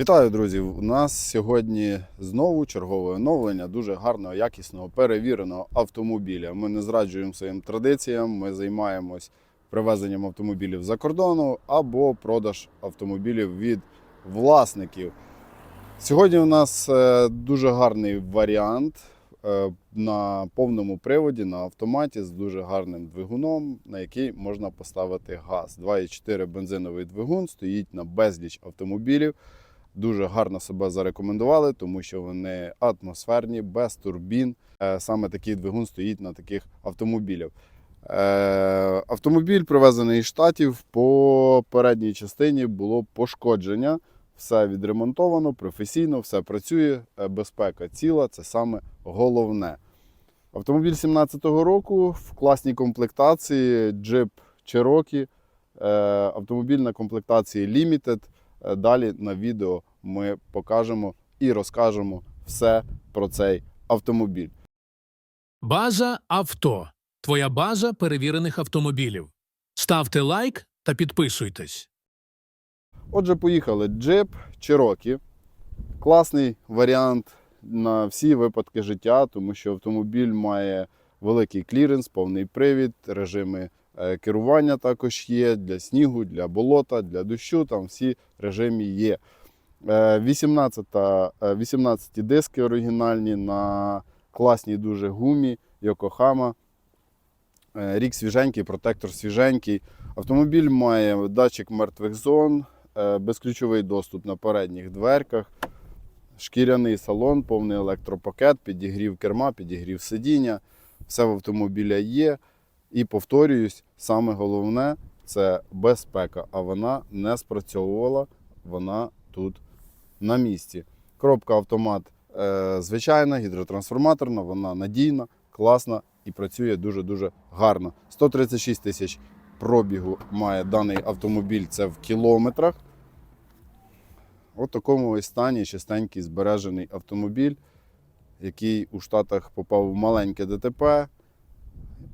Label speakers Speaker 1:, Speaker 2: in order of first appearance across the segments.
Speaker 1: Вітаю, друзі! У нас сьогодні знову чергове оновлення дуже гарного, якісного, перевіреного автомобіля. Ми не зраджуємо своїм традиціям. Ми займаємось привезенням автомобілів за кордону або продаж автомобілів від власників. Сьогодні у нас е, дуже гарний варіант е, на повному приводі на автоматі з дуже гарним двигуном, на який можна поставити газ. 2,4 бензиновий двигун стоїть на безліч автомобілів дуже гарно себе зарекомендували, тому що вони атмосферні, без турбін. Е, Саме такий двигун стоїть на таких автомобілях. Е, Автомобіль привезений із штатів. По передній частині було пошкодження. Все відремонтовано, професійно, все працює, е, безпека ціла це саме головне. Автомобіль 17-го року в класній комплектації Jeep Cherokee. Автомобіль на комплектації Limited. Далі на відео ми покажемо і розкажемо все про цей автомобіль.
Speaker 2: База авто. Твоя база перевірених автомобілів. Ставте лайк та підписуйтесь.
Speaker 1: Отже, поїхали. Jeep Cherokee. Класний варіант на всі випадки життя, тому що автомобіль має великий кліренс, повний привід, режими е, керування також є для снігу, для болота, для дощу. Там всі режими є. Е, 18, е, 18 диски оригінальні на класній дуже гумі Yokohama. Е, Рік свіженький, протектор свіженький. Автомобіль має датчик мертвих зон, е, безключовий доступ на передніх дверках, шкіряний салон, повний електропакет, підігрів керма, підігрів сидіння. Все в автомобіля є. І повторююсь, саме головне це безпека, а вона не спрацьовувала, вона тут на місці. Коробка автомат е, звичайна, гідротрансформаторна, вона надійна, класна і працює дуже-дуже гарно. 136 тисяч пробігу має даний автомобіль, це в кілометрах. У такому ось стані чистенький збережений автомобіль, який у Штатах попав в маленьке ДТП,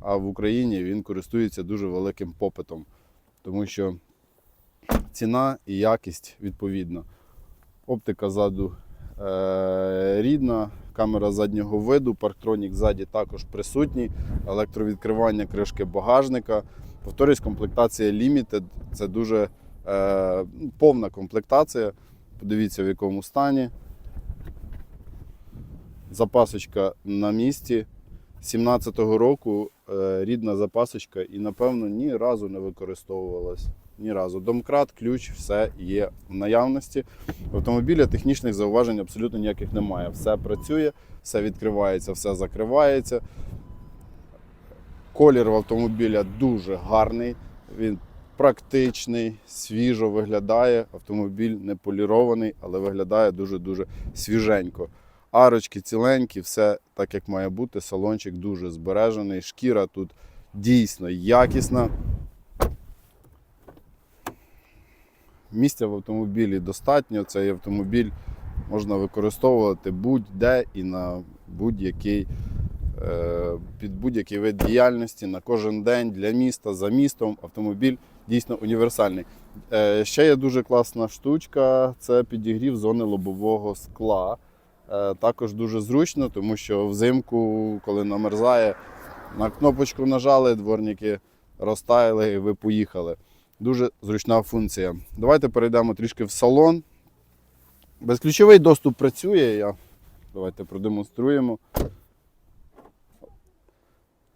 Speaker 1: а в Україні він користується дуже великим попитом, тому що ціна і якість відповідна. Оптика ззаду е, рідна, камера заднього виду, парктронік ззаді також присутній, електровідкривання кришки багажника. Повторюсь, комплектація Limited це дуже е, повна комплектація. Подивіться, в якому стані. Запасочка на місці. 17-го року е, рідна запасочка і, напевно, ні разу не використовувалась. Ні разу. Домкрат, ключ, все є в наявності. В автомобіля технічних зауважень абсолютно ніяких немає. Все працює, все відкривається, все закривається. Колір в автомобіля дуже гарний, він практичний, свіжо виглядає. Автомобіль не полірований, але виглядає дуже-дуже свіженько. Арочки ціленькі, все так як має бути. Салончик дуже збережений. Шкіра тут дійсно якісна. Місця в автомобілі достатньо. Цей автомобіль можна використовувати будь-де і на будь-який е, під будь-який вид діяльності на кожен день для міста, за містом. Автомобіль дійсно універсальний. Е, Ще є дуже класна штучка це підігрів зони лобового скла. Е, Також дуже зручно, тому що взимку, коли намерзає, на кнопочку нажали, дворники розтаяли і ви поїхали. Дуже зручна функція. Давайте перейдемо трішки в салон. Безключовий доступ працює. Я... Давайте продемонструємо.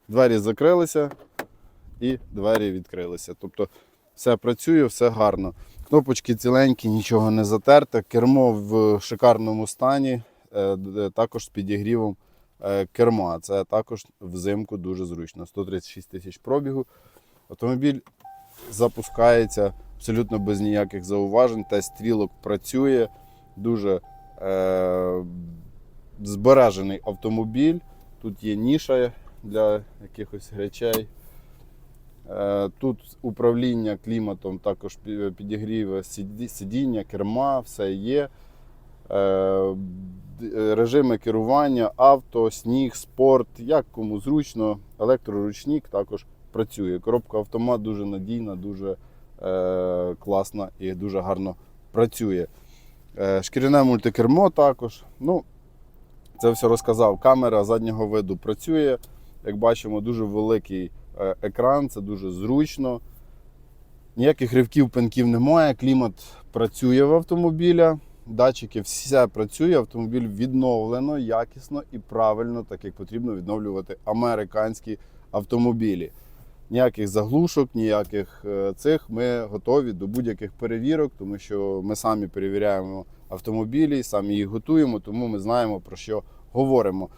Speaker 1: Двері закрилися і двері відкрилися. Тобто все працює, все гарно. Кнопочки ціленькі, нічого не затерте. Кермо в шикарному стані, е, також з підігрівом е, керма. Це також взимку дуже зручно. 136 тисяч пробігу. Автомобіль запускається абсолютно без ніяких зауважень. Тест стрілок працює. Дуже е, збережений автомобіль. Тут є ніша для якихось речей. Е, Тут управління кліматом, також пі- підігрів сидіння, керма, все є. Е, Режими керування, авто, сніг, спорт, як кому зручно. Електроручник також працює. Коробка автомат дуже надійна, дуже е, класна і дуже гарно працює. Е, Шкіряне мультикермо також. Ну, це все розказав. Камера заднього виду працює. Як бачимо, дуже великий е, екран, це дуже зручно. Ніяких ривків, пенків немає. Клімат працює в автомобіля. Датчики, все працює. Автомобіль відновлено, якісно і правильно, так як потрібно відновлювати американські автомобілі. Ніяких заглушок, ніяких е, цих. Ми готові до будь-яких перевірок, тому що ми самі перевіряємо автомобілі, самі їх готуємо, тому ми знаємо про що говоримо.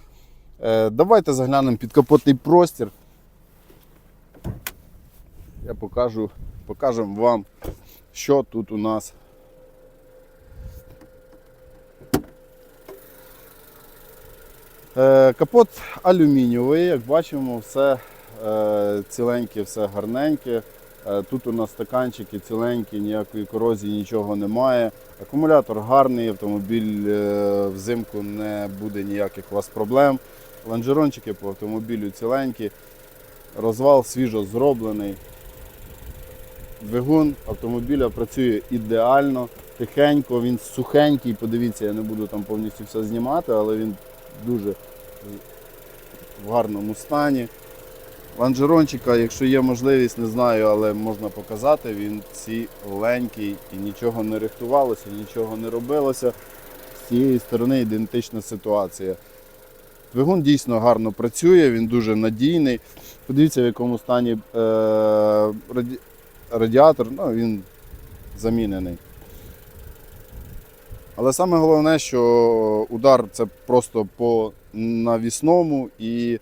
Speaker 1: Е, Давайте заглянемо під капотний простір. Я покажу, покажемо вам, що тут у нас. Е, Капот алюмінієвий, як бачимо, все ціленьке, все гарненьке. Е, Тут у нас стаканчики ціленькі, ніякої корозії, нічого немає. Акумулятор гарний, автомобіль е, взимку не буде ніяких у вас проблем. Лонжерончики по автомобілю ціленькі. Розвал свіжо зроблений. Двигун автомобіля працює ідеально, тихенько, він сухенький. Подивіться, я не буду там повністю все знімати, але він дуже в гарному стані. Ланжерончика, якщо є можливість, не знаю, але можна показати, він ціленький і нічого не рихтувалося, нічого не робилося. З цієї сторони ідентична ситуація. Двигун дійсно гарно працює, він дуже надійний. Подивіться, в якому стані е, раді- радіатор, ну, він замінений. Але саме головне, що удар це просто по навісному і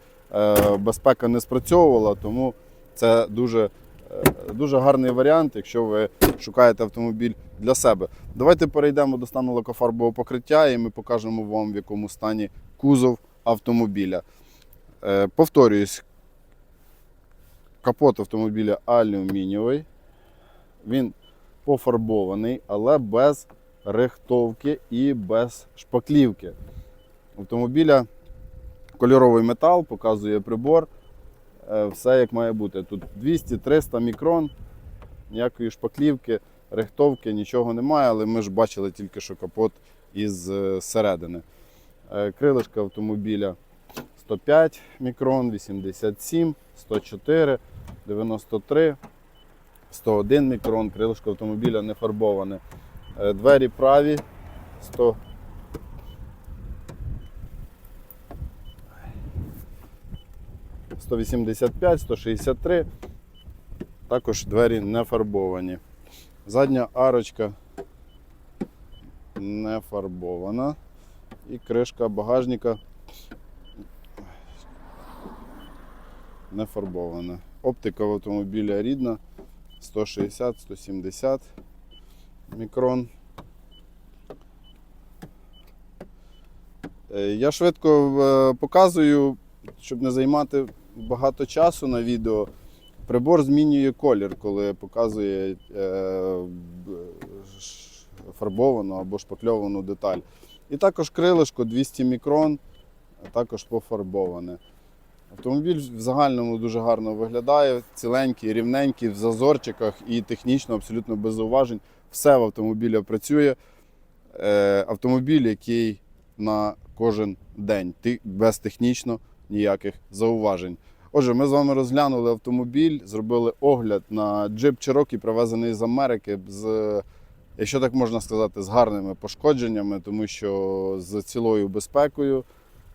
Speaker 1: безпека не спрацьовувала, тому це дуже, е, дуже гарний варіант, якщо ви шукаєте автомобіль для себе. Давайте перейдемо до стану лакофарбового покриття і ми покажемо вам, в якому стані кузов автомобіля. Е, повторююсь, капот автомобіля алюмінієвий. Він пофарбований, але без рихтовки і без шпаклівки. Автомобіля кольоровий метал, показує прибор. Е, Все як має бути. Тут 200-300 мікрон, ніякої шпаклівки, рихтовки, нічого немає, але ми ж бачили тільки що капот із е, середини. Е, Крилишка автомобіля 105 мікрон, 87, 104, 93, 101 мікрон, крилишко автомобіля не фарбоване. Двері праві 100. – 185, 163. Також двері не фарбовані. Задня арочка не фарбована. І кришка багажника не фарбована. Оптика в автомобіля рідна 160-170 мікрон. Е, Я швидко е, показую, щоб не займати багато часу на відео. Прибор змінює колір, коли показує е, фарбовану або шпакльовану деталь. І також крилишко 200 мікрон, також пофарбоване. Автомобіль в загальному дуже гарно виглядає, ціленький, рівненький, в зазорчиках і технічно абсолютно без зауважень. Все в автомобілі працює. Е, автомобіль, який на кожен день, без технічно ніяких зауважень. Отже, ми з вами розглянули автомобіль, зробили огляд на джип Cherokee, привезений з Америки, з, якщо так можна сказати, з гарними пошкодженнями, тому що з цілою безпекою.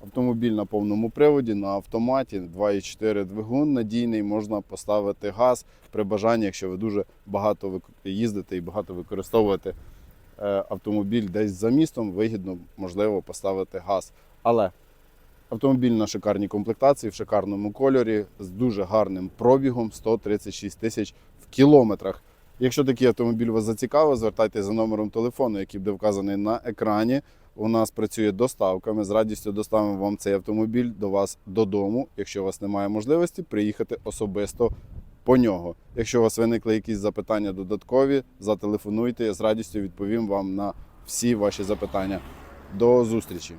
Speaker 1: Автомобіль на повному приводі, на автоматі, 2,4 двигун надійний, можна поставити газ при бажанні, якщо ви дуже багато їздите і багато використовуєте е, автомобіль десь за містом, вигідно можливо поставити газ. Але автомобіль на шикарній комплектації, в шикарному кольорі, з дуже гарним пробігом 136 тисяч в кілометрах. Якщо такий автомобіль вас зацікавив, звертайтеся за номером телефону, який буде вказаний на екрані. У нас працює доставка. Ми з радістю доставимо вам цей автомобіль до вас додому, якщо у вас немає можливості приїхати особисто по нього. Якщо у вас виникли якісь запитання додаткові, зателефонуйте, я з радістю відповім вам на всі ваші запитання. До зустрічі!